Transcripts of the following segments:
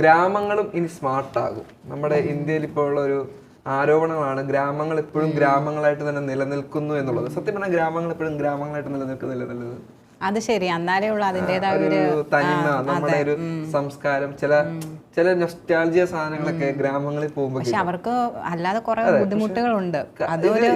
ഗ്രാമങ്ങളും ഇനി സ്മാർട്ട് ആകും. നമ്മുടെ ഇന്ത്യയിൽ ഇപ്പോൾ ഉള്ള ഒരു ആരോപണങ്ങളാണ് ഗ്രാമങ്ങൾ എപ്പോഴും ഗ്രാമങ്ങളായിട്ട് തന്നെ നിലനിൽക്കുന്നു എന്നുള്ളത്. സത്യം പറഞ്ഞാൽ ഗ്രാമങ്ങൾ ഇപ്പോഴും ഗ്രാമങ്ങളായിട്ട് നിലനിൽക്കുന്നില്ല എന്നുള്ളത് അത് ശരി. അന്നാലേ ഉള്ള അതിന്റെതായ ഒരു തനിമ നമ്മുടെ ഒരു സംസ്കാരം ചില ചില നൊസ്റ്റാൾജിയ സാധനങ്ങളൊക്കെ ഗ്രാമങ്ങളിൽ പോകുമ്പോൾ പക്ഷെ അവർക്ക് അല്ലാതെ കുറെ ബുദ്ധിമുട്ടുകളുണ്ട്.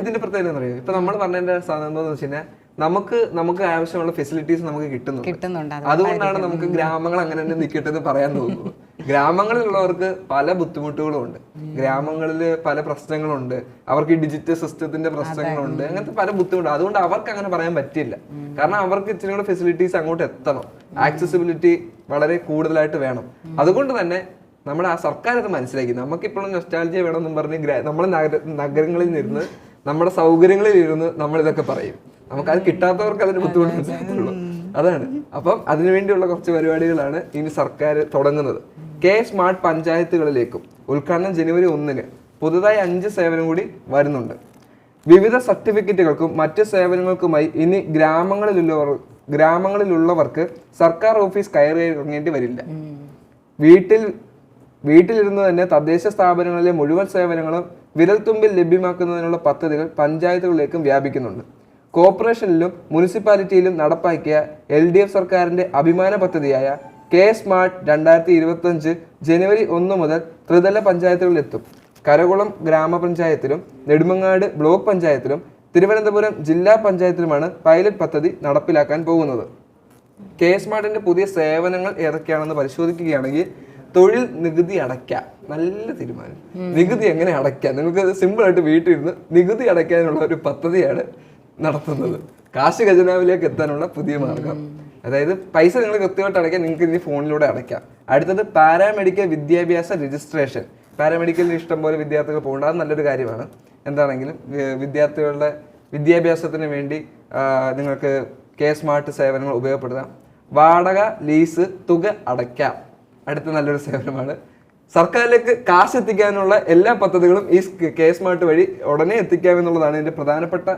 ഇതിന്റെ പ്രത്യേകത എന്താ പറയുക ഇപ്പൊ നമ്മൾ പറഞ്ഞതിന്റെ സാധനം എന്താന്ന് വെച്ച് കഴിഞ്ഞാൽ നമുക്ക് നമുക്ക് ആവശ്യമുള്ള ഫെസിലിറ്റീസ് നമുക്ക് കിട്ടുന്നുണ്ട്. കിട്ടുന്നുണ്ട്. അതുകൊണ്ടാണ് നമുക്ക് ഗ്രാമങ്ങൾ അങ്ങനെ തന്നെ നിൽക്കട്ടെ എന്ന് പറയാൻ തോന്നുന്നത്. ഗ്രാമങ്ങളിലുള്ളവർക്ക് പല ബുദ്ധിമുട്ടുകളും ഉണ്ട് ഗ്രാമങ്ങളിൽ പല പ്രശ്നങ്ങളുണ്ട്. അവർക്ക് ഈ ഡിജിറ്റൽ സിസ്റ്റത്തിന്റെ പ്രശ്നങ്ങളുണ്ട്. അങ്ങനത്തെ പല ബുദ്ധിമുട്ടുണ്ട് അതുകൊണ്ട് അവർക്ക് അങ്ങനെ പറയാൻ പറ്റില്ല. കാരണം അവർക്ക് ഇച്ചിരി കൂടെ ഫെസിലിറ്റീസ് അങ്ങോട്ട് എത്തണം. ആക്സസിബിലിറ്റി വളരെ കൂടുതലായിട്ട് വേണം. അതുകൊണ്ട് തന്നെ നമ്മുടെ ആ സർക്കാർ അത് മനസ്സിലാക്കി. നമുക്കിപ്പോഴും നൊസ്റ്റാലജിയ വേണമെന്നും പറഞ്ഞ് നമ്മുടെ നഗര നഗരങ്ങളിൽ നിന്ന് നമ്മുടെ സൗകര്യങ്ങളിൽ ഇരുന്ന് നമ്മൾ ഇതൊക്കെ പറയും. നമുക്കത് കിട്ടാത്തവർക്ക് അതിന് ബുദ്ധിമുട്ട് മനസ്സിലാക്കുള്ളൂ അതാണ്. അപ്പം അതിനുവേണ്ടിയുള്ള കുറച്ച് പരിപാടികളാണ് ഇനി സർക്കാർ തുടങ്ങുന്നത്. കെ സ്മാർട്ട് പഞ്ചായത്തുകളിലേക്കും. ഉദ്ഘാടനം ജനുവരി ഒന്നിന് പുതുതായി അഞ്ച് സേവനം കൂടി വരുന്നുണ്ട്. വിവിധ സർട്ടിഫിക്കറ്റുകൾക്കും മറ്റ് സേവനങ്ങൾക്കുമായി ഇനി ഗ്രാമങ്ങളിലുള്ളവർ ഗ്രാമങ്ങളിലുള്ളവർക്ക് സർക്കാർ ഓഫീസ് കയറി ഇറങ്ങേണ്ടി വരില്ല. വീട്ടിൽ വീട്ടിലിരുന്ന് തന്നെ തദ്ദേശ സ്ഥാപനങ്ങളിലെ മുഴുവൻ സേവനങ്ങളും വിരൽത്തുമ്പിൽ ലഭ്യമാക്കുന്നതിനുള്ള പദ്ധതികൾ പഞ്ചായത്തുകളിലേക്കും വ്യാപിക്കുന്നുണ്ട്. കോർപ്പറേഷനിലും മുനിസിപ്പാലിറ്റിയിലും നടപ്പാക്കിയ എൽ ഡി എഫ് സർക്കാരിന്റെ അഭിമാന പദ്ധതിയായ കെ സ്മാർട്ട് രണ്ടായിരത്തി ഇരുപത്തഞ്ച് ജനുവരി ഒന്ന് മുതൽ ത്രിതല പഞ്ചായത്തുകളിലെത്തും. കരകുളം ഗ്രാമപഞ്ചായത്തിലും നെടുമങ്ങാട് ബ്ലോക്ക് പഞ്ചായത്തിലും തിരുവനന്തപുരം ജില്ലാ പഞ്ചായത്തിലുമാണ് പൈലറ്റ് പദ്ധതി നടപ്പിലാക്കാൻ പോകുന്നത്. കെ സ്മാർട്ടിന്റെ പുതിയ സേവനങ്ങൾ ഏതൊക്കെയാണെന്ന് പരിശോധിക്കുകയാണെങ്കിൽ തൊഴിൽ നികുതി അടയ്ക്കാം. നല്ല തീരുമാനം. നികുതി എങ്ങനെ അടയ്ക്കാം? നിങ്ങൾക്ക് സിമ്പിൾ ആയിട്ട് വീട്ടിലിരുന്ന് നികുതി അടയ്ക്കാനുള്ള ഒരു പദ്ധതിയാണ് നടത്തുന്നത്. കാശ് ഖജനാവിലേക്ക് എത്താനുള്ള പുതിയ മാർഗം. അതായത് പൈസ നിങ്ങൾ കൃത്യമായിട്ട് അടയ്ക്കാൻ നിങ്ങൾക്ക് ഇനി ഫോണിലൂടെ അടയ്ക്കാം. അടുത്തത് പാരാമെഡിക്കൽ വിദ്യാഭ്യാസ രജിസ്ട്രേഷൻ. പാരാമെഡിക്കലിന് ഇഷ്ടംപോലെ വിദ്യാർത്ഥികൾ പോകേണ്ട അത് നല്ലൊരു കാര്യമാണ്. എന്താണെങ്കിലും വിദ്യാർത്ഥികളുടെ വിദ്യാഭ്യാസത്തിന് വേണ്ടി നിങ്ങൾക്ക് കെ സ്മാർട്ട് സേവനങ്ങൾ ഉപയോഗപ്പെടുത്താം. വാടക ലീസ് തുക അടയ്ക്കാം. അടുത്ത നല്ലൊരു സേവനമാണ്. സർക്കാരിലേക്ക് കാശ് എത്തിക്കാനുള്ള എല്ലാ പദ്ധതികളും ഈ കെ സ്മാർട്ട് വഴി ഉടനെ എത്തിക്കാമെന്നുള്ളതാണ് ഇതിന്റെ പ്രധാനപ്പെട്ട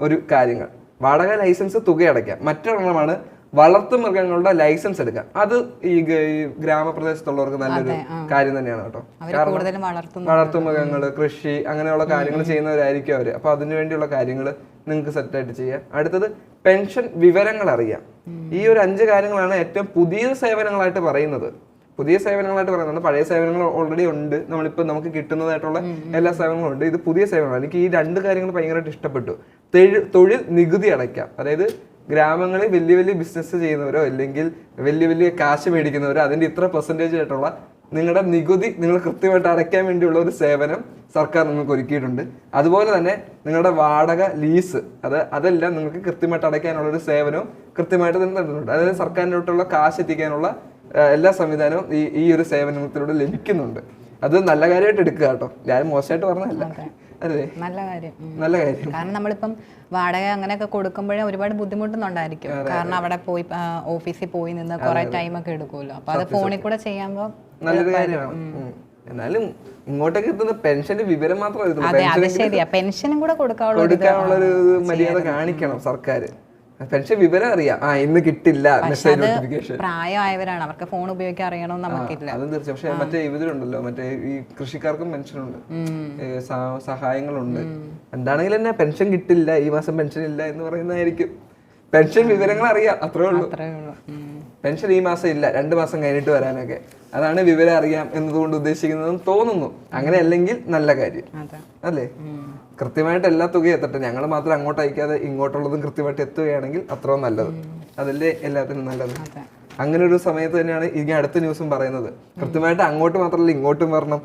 ഒരു കാര്യങ്ങൾ. വാടക ലൈസൻസ് തുക അടയ്ക്കാം. മറ്റൊരെണ്ണമാണ് വളർത്തു മൃഗങ്ങളുടെ ലൈസൻസ് എടുക്കാം. അത് ഈ ഗ്രാമപ്രദേശത്തുള്ളവർക്ക് നല്ലൊരു കാര്യം തന്നെയാണ് കേട്ടോ. അവർ കൂടുതലും മൃഗങ്ങൾ. കൃഷി അങ്ങനെയുള്ള കാര്യങ്ങൾ ചെയ്യുന്നവരായിരിക്കും അവർ അപ്പൊ അതിനു വേണ്ടിയുള്ള കാര്യങ്ങൾ നിങ്ങൾക്ക് സെറ്റ് ആയിട്ട് ചെയ്യാം. അടുത്തത് പെൻഷൻ വിവരങ്ങൾ അറിയാം. ഈ ഒരു അഞ്ച് കാര്യങ്ങളാണ് ഏറ്റവും പുതിയ സേവനങ്ങളായിട്ട് പറയുന്നത്. പുതിയ സേവനങ്ങളായിട്ട് പറയുന്നത് പഴയ സേവനങ്ങൾ ഓൾറെഡി ഉണ്ട്. നമ്മളിപ്പോൾ നമുക്ക് കിട്ടുന്നതായിട്ടുള്ള എല്ലാ സേവനങ്ങളും ഉണ്ട്. ഇത് പുതിയ സേവനങ്ങളാണ്. എനിക്ക് ഈ രണ്ട് കാര്യങ്ങൾ ഭയങ്കരമായിട്ട് ഇഷ്ടപ്പെട്ടു. തൊഴിൽ നികുതി അടയ്ക്കാം. അതായത് ഗ്രാമങ്ങളിൽ വലിയ വലിയ ബിസിനസ് ചെയ്യുന്നവരോ അല്ലെങ്കിൽ വലിയ വലിയ കാശ് മേടിക്കുന്നവരോ അതിന്റെ ഇത്ര പെർസെന്റേജ് ആയിട്ടുള്ള നിങ്ങളുടെ നികുതി നിങ്ങൾ കൃത്യമായിട്ട് അടയ്ക്കാൻ വേണ്ടിയുള്ള ഒരു സേവനം സർക്കാർ നിങ്ങൾക്ക് ഒരുക്കിയിട്ടുണ്ട്. അതുപോലെ തന്നെ നിങ്ങളുടെ വാടക ലീസ് അത് അതെല്ലാം നിങ്ങൾക്ക് കൃത്യമായിട്ട് അടയ്ക്കാനുള്ള ഒരു സേവനവും കൃത്യമായിട്ട് തന്നെ തരുന്നുണ്ട് അതായത് സർക്കാരിനോട്ടുള്ള കാശ് എത്തിക്കാനുള്ള എല്ലാ സംവിധാനവും ഈ ഈ ഒരു സേവനത്തിലൂടെ ലഭിക്കുന്നുണ്ട്. അത് നല്ല കാര്യമായിട്ട് എടുക്കുക കേട്ടോ. ഞാൻ മോശമായിട്ട് പറഞ്ഞതല്ല. അല്ലേ? നല്ല കാര്യം. നല്ല കാര്യം. കാരണം നമ്മളിപ്പം വാടക അങ്ങനെയൊക്കെ കൊടുക്കുമ്പോഴേ ഒരുപാട് ബുദ്ധിമുട്ടുന്നുണ്ടായിരിക്കും. കാരണം അവിടെ പോയി ഓഫീസിൽ പോയി നിന്ന് കുറെ ടൈം ഒക്കെ എടുക്കുമല്ലോ. അപ്പൊ അത് ഫോണിൽ കൂടെ ചെയ്യുമ്പോൾ നല്ലൊരു കാര്യമാണ്. എന്നാലും ഇങ്ങോട്ടേക്ക് എത്തുന്ന പെൻഷന്റെ വിവരം മാത്രം എഴുതുള്ളൂ അതെ ശരിയാ. പെൻഷനും കൂടെ കൊടുക്കാനുള്ള കൊടുക്കാനുള്ള ഒരു മര്യാദ കാണിക്കണം സർക്കാർ പെൻഷൻ വിവരം അറിയാം. ആ ഇന്ന് കിട്ടില്ല മെസ്സേജ് നോട്ടിഫിക്കേഷൻ പ്രായമായവരാണ്. അവർക്ക് ഫോൺ ഉപയോഗിക്കാൻ അറിയണമെന്ന് നമുക്കില്ല. അതും തീർച്ചയായും. പക്ഷെ മറ്റേ ഇവരുണ്ടല്ലോ മറ്റേ ഈ കൃഷിക്കാർക്കും പെൻഷനുണ്ട് സഹായങ്ങളുണ്ട്. എന്താണെങ്കിലും തന്നെ പെൻഷൻ കിട്ടില്ല ഈ മാസം പെൻഷൻ ഇല്ല എന്ന് പറയുന്നതായിരിക്കും. പെൻഷൻ വിവരങ്ങൾ അറിയാം അത്രേ ഉള്ളൂ. അത്രേ ഉള്ളൂ. പെൻഷൻ ഈ മാസം ഇല്ല രണ്ട് മാസം കഴിഞ്ഞിട്ട് വരാനൊക്കെ. അതാണ് വിവരം അറിയാം എന്നതുകൊണ്ട് ഉദ്ദേശിക്കുന്നതെന്ന് തോന്നുന്നു. അങ്ങനെ അല്ലെങ്കിൽ നല്ല കാര്യം. അല്ലേ? കൃത്യമായിട്ട് എല്ലാ തുകയും എത്തട്ടെ. ഞങ്ങൾ മാത്രം അങ്ങോട്ട് അയക്കാതെ ഇങ്ങോട്ടുള്ളതും കൃത്യമായിട്ട് എത്തുകയാണെങ്കിൽ അത്രയും നല്ലത്. അതല്ലേ എല്ലാത്തിനും നല്ലത്? അങ്ങനെ ഒരു സമയത്ത് തന്നെയാണ് ഇനി അടുത്ത ന്യൂസും പറയുന്നത്. കൃത്യമായിട്ട് അങ്ങോട്ട് മാത്രമല്ല ഇങ്ങോട്ടും വരണം.